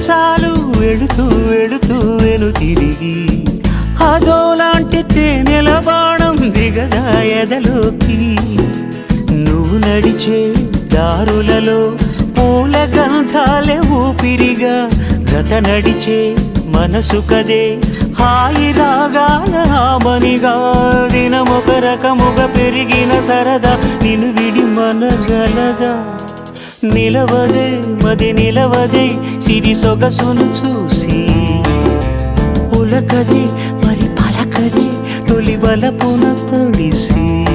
సాలు వెడుతూ వెను తిరిగి. అదోలాంటి తేనెల బాణం దిగదా ఎదలోకి. నువ్వు నడిచే దారులలో పూల గంధాలే ఊపిరిగా. గత నడిచే మనసు కదే హాయి రాగాల ఆమనిగా దినమొక రకముగా పెరిగిన సరదా నిన్ను విడి మనగలదా నిలవదే మది నిలవదే సిరి సొగసును చూసి. ఉలకది మరి పలకది తొలి బలపున తొడిసి.